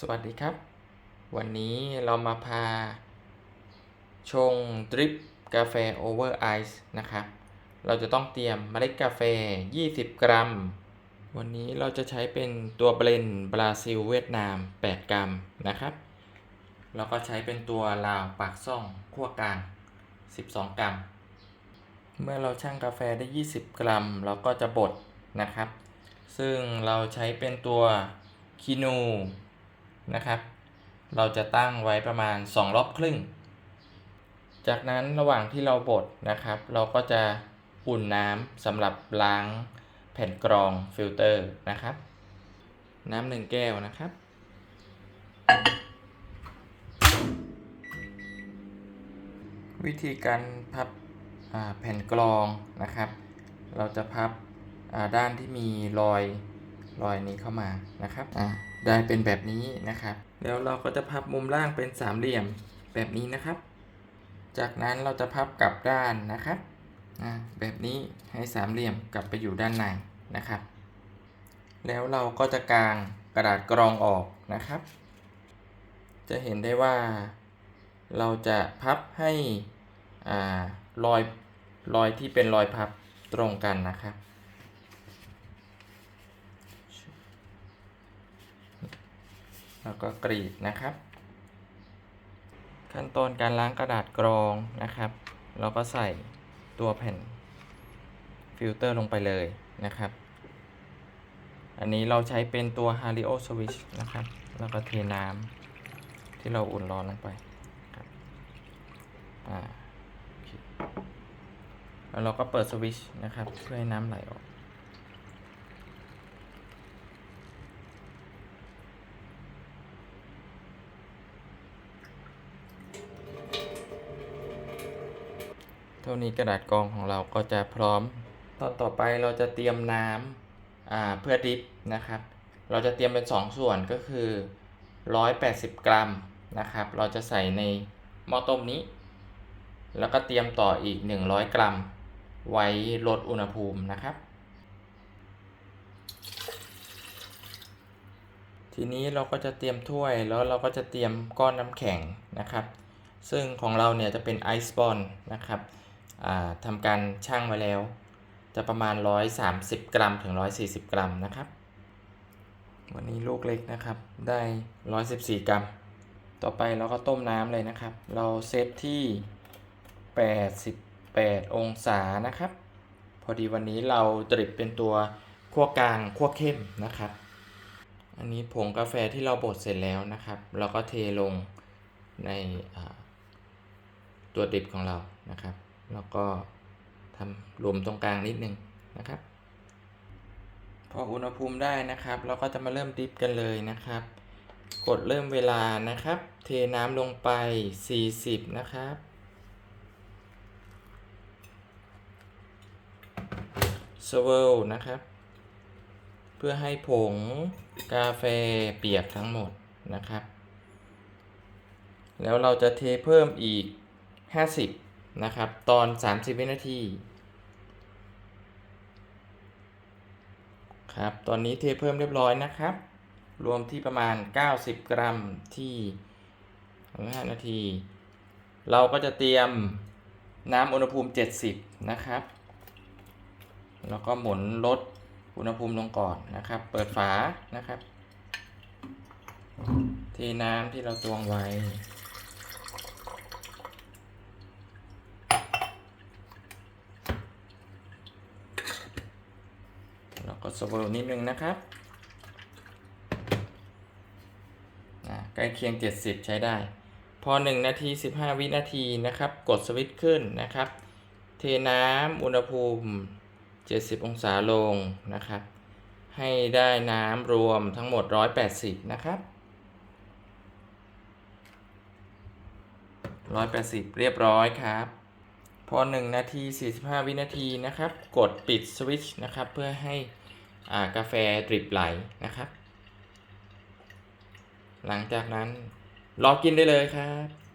สวัสดีครับ วันนี้เรามาพา ชงดริปกาแฟโอเวอร์ไอซ์นะครับ เราจะต้องเตรียมเมล็ดกาแฟ 20 กรัม วันนี้เราจะใช้เป็นตัวเบลนด์บราซิลเวียดนาม 8 กรัมนะครับ แล้วก็ใช้เป็นตัวลาวปากซ่องขั้วกลาง 12 กรัม เมื่อเราชั่งกาแฟได้ 20 กรัม เราก็จะบดนะครับ ซึ่งเราใช้เป็นตัวคีนู นะครับ เราจะตั้งไว้ประมาณ 2 รอบครึ่ง จากนั้นระหว่างที่เราบดนะครับ เราก็จะอุ่นน้ำสำหรับล้างแผ่นกรองฟิลเตอร์นะครับ น้ำหนึ่งแก้วนะครับ วิธีการพับแผ่นกรองนะครับ เราจะพับด้านที่มีรอยรอยนี้เข้ามานะครับ ได้เป็นแบบนี้นะครับ แล้วเราก็จะพับมุมล่างเป็นสามเหลี่ยมแบบนี้นะครับ จากนั้นเราจะพับกลับด้านนะครับแบบนี้ให้สามเหลี่ยมกลับไปอยู่ด้านในนะครับ แล้วเราก็จะกางกระดาษกรองออกนะครับ จะเห็นได้ว่า เราจะพับให้อรอยรอยที่เป็นรอยพับตรงกันนะครับ แล้วก็กรีดนะครับ ขั้นตอนการล้างกระดาษกรองนะครับ เราก็ใส่ตัวแผ่นฟิลเตอร์ลงไปเลยนะครับ อันนี้เราใช้เป็นตัว Hario Switch นะครับ แล้วก็เทน้ำที่เราอุ่นร้อนลงไปครับอ่าแล้วเราก็เปิดสวิชนะครับ เพื่อให้น้ำไหลออก ท่านี้กระดาษกรองของเราก็จะพร้อม ตอนต่อไปเราจะเตรียมน้ำเพื่อดิปนะครับ เราจะเตรียมเป็น 2 ส่วนก็คือ 180 กรัมนะครับ เราจะใส่ในหม้อต้มนี้ แล้วก็เตรียมต่ออีก 100 กรัม ไว้ลดอุณหภูมินะครับ ทีนี้เราก็จะเตรียมถ้วยแล้วเราก็จะเตรียมก้อนน้ำแข็งนะครับ ซึ่งของเราเนี่ยจะเป็นไอซ์บอลนะครับ ทำการชั่งไว้แล้ว จะประมาณ 130 กรัมถึง 140 กรัมนะครับ วันนี้ลูกเล็กนะครับ ได้ 114 กรัม ต่อไปเราก็ต้มน้ำเลยนะครับ เราเซตที่ 88 องศานะครับ พอดีวันนี้เราดริปเป็นตัวคั่วกลางคั่วเข้มนะครับ อันนี้ผงกาแฟที่เราบดเสร็จแล้วนะครับ เราก็เทลงในตัวดริปของเรานะครับ แล้วก็ทำรวมตรงกลางนิดนึงนะครับ พออุณหภูมิได้นะครับ เราก็จะมาเริ่มดริปกันเลยนะครับ กดเริ่มเวลานะครับ เทน้ำลงไป 40 นะครับสเวิลนะครับ เพื่อให้ผงกาแฟเปียกทั้งหมดนะครับ แล้วเราจะเทเพิ่มอีก 50 นะครับ ตอน 30 วินาที ครับ ตอนนี้เทเพิ่มเรียบร้อยนะครับ รวมที่ประมาณ 90 กรัมที่5นาที เราก็จะเตรียมน้ำอุณหภูมิ 70 นะครับ แล้วก็หมุนลดอุณหภูมิลงก่อนนะครับ เปิดฝานะครับ เทน้ำที่เราตวงไว้ แล้วก็สวิร์นิดนึงนะครับใกล้เคียง 70 ใช้ได้ พอ 1 นาที 15 วินาทีนะครับ กดสวิตช์ขึ้นนะครับ เทน้ำอุณหภูมิ 70 องศาลงนะครับ ให้ได้น้ำรวมทั้งหมด 180 นะครับ180เรียบร้อยครับ พอ1นาที45วินาทีนะครับ กดปิดสวิตช์นะครับ เพื่อให้ กาแฟดริปไหลนะครับ หลังจากนั้นรอกินได้เลยครับ